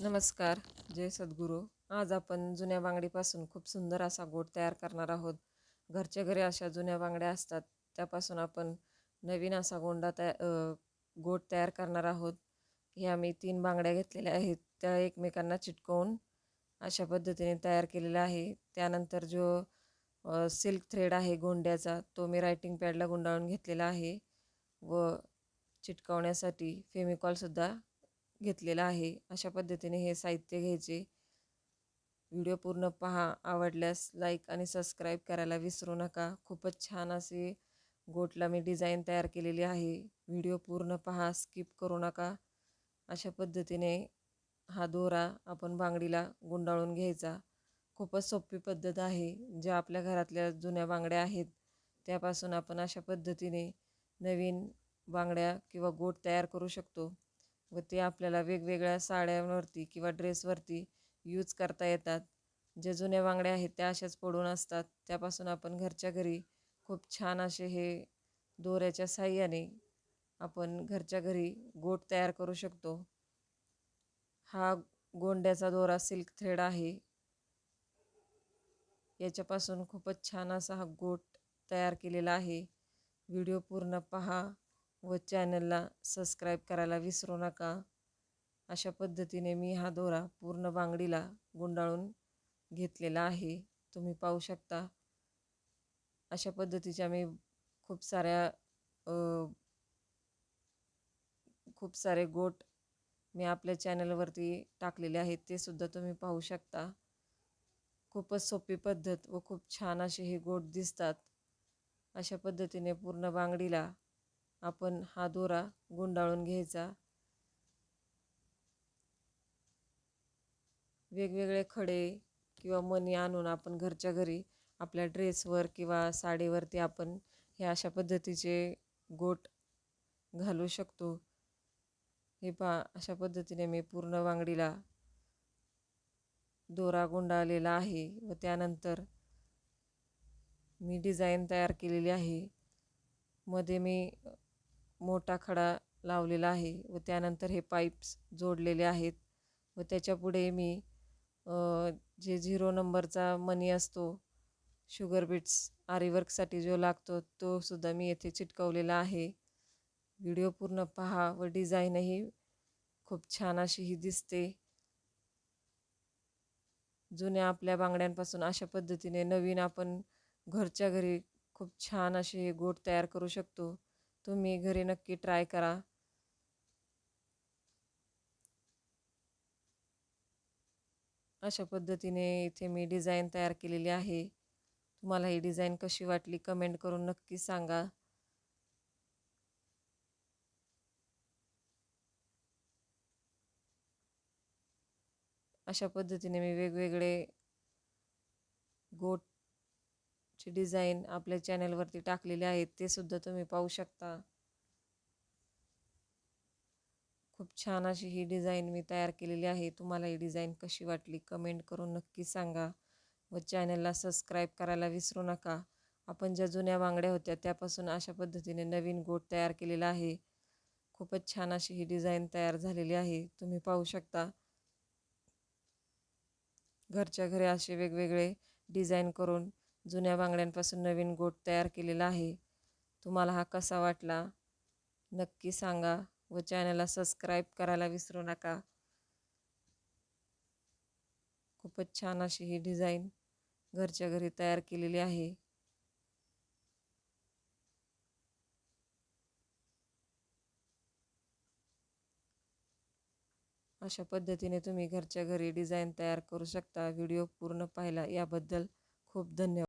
नमस्कार जय सद्गुरू. आज आपण जुन्या बांगडीपासून खूप सुंदर असा गोट तयार करणार आहोत. घरच्या घरी अशा जुन्या बांगड्या असतात त्यापासून आपण नवीन असा गोंडा तया गोट तयार करणार आहोत. हे आम्ही तीन बांगड्या घेतलेल्या आहेत त्या एकमेकांना चिटकवून अशा पद्धतीने तयार केलेला आहे. त्यानंतर जो सिल्क थ्रेड आहे गोंड्याचा तो मी रायटिंग पॅडला गुंडाळून घेतलेला आहे. व चिटकवण्यासाठी फेमिकॉलसुद्धा घेतलेला आहे. अशा पद्धतीने हे साहित्य घ्यायचे. व्हिडिओ पूर्ण पहा. आवडल्यास लाईक आणि सबस्क्राईब करायला विसरू नका. खूपच छान असे गोटला मी डिझाईन तयार केलेली आहे. व्हिडिओ पूर्ण पहा. स्किप करू नका. अशा पद्धतीने हा दोरा आपण बांगडीला गुंडाळून घ्यायचा. खूपच सोपी पद्धत आहे. ज्या आपल्या घरातल्या जुन्या बांगड्या आहेत त्यापासून आपण अशा पद्धतीने नवीन बांगड्या किंवा गोट तयार करू शकतो. व ते आपल्याला वेगवेगळ्या साड्यांवरती किंवा ड्रेसवरती यूज करता येतात. ज्या जुन्या बांगड्या आहेत त्या अशाच पडून असतात. त्यापासून आपण घरच्या घरी खूप छान असे हे दोऱ्याच्या साह्याने आपण घरच्या घरी गोट तयार करू शकतो. हा गोंड्याचा दोरा सिल्क थ्रेड आहे. याच्यापासून खूपच छान असा हा गोट तयार केलेला आहे. व्हिडिओ पूर्ण पहा. व चॅनलला सबस्क्राईब करायला विसरू नका. अशा पद्धतीने मी हा दोरा पूर्ण बांगडीला गुंडाळून घेतलेला आहे. तुम्ही पाहू शकता. अशा पद्धतीच्या मी खूप साऱ्या खूप सारे गोट मी आपल्या चॅनलवरती टाकलेले आहेत ते सुद्धा तुम्ही पाहू शकता. खूपच सोपी पद्धत व खूप छान असे हे गोट दिसतात. अशा पद्धतीने पूर्ण बांगडीला आपण हा दोरा गुंडाळून घ्यायचा. वेगवेगळे खडे किंवा मणी आणून आपण घरच्या घरी आपल्या ड्रेसवर किंवा साडीवरती आपण हे अशा पद्धतीचे गोट घालू शकतो. हे पा अशा पद्धतीने मी पूर्ण वांगडीला दोरा गुंडाळलेला आहे व त्यानंतर मी डिझाईन तयार केलेली आहे. मध्ये मी मोठा खडा लावलेला आहे व त्यानंतर हे पाईप्स जोडलेले आहेत व त्याच्यापुढे मी जे झिरो नंबरचा मनी असतो शुगर बीट्स आरीवर्कसाठी जो लागतो तो सुद्धा मी येथे चिटकवलेला आहे. व्हिडिओ पूर्ण पहा व डिझाईनही खूप छान अशी ही दिसते. जुन्या आपल्या बांगड्यांपासून अशा पद्धतीने नवीन आपण घरच्या घरी खूप छान असे हे गोट तयार करू शकतो. तुम्ही घरी नक्की ट्राय करा. अशा पद्धतीने इथे मी डिझाईन तयार केलेली आहे. तुम्हाला ही डिझाईन कशी वाटली कमेंट करून नक्की सांगा. अशा पद्धतीने मी वेगवेगळे गोट गोटची डिझाईन आपल्या चॅनलवरती टाकलेले आहेत ते सुद्धा तुम्ही पाहू शकता. खूप छान अशी ही डिझाईन मी तयार केलेली आहे. तुम्हाला ही डिझाईन कशी वाटली कमेंट करून नक्की सांगा व चॅनलला सबस्क्राईब करायला विसरू नका. आपण ज्या जुन्या बांगड्या होत्या त्यापासून अशा पद्धतीने नवीन गोट तयार केलेला आहे. खूपच छान अशी ही डिझाईन तयार झालेली आहे. तुम्ही पाहू शकता. घरच्या घरी असे वेगवेगळे डिझाईन करून जुन्या बांगड्यांपासून नवीन गोट तयार केलेला आहे. तुम्हाला हा कसा वाटला? नक्की सांगा व चॅनलला सबस्क्राईब करायला विसरू नका. खूपच छान अशी ही डिझाईन घरच्या घरी तयार केलेली आहे. अशा पद्धतीने तुम्ही घरच्या घरी डिझाईन तयार करू शकता. व्हिडिओ पूर्ण पाहिला याबद्दल खूप धन्यवाद.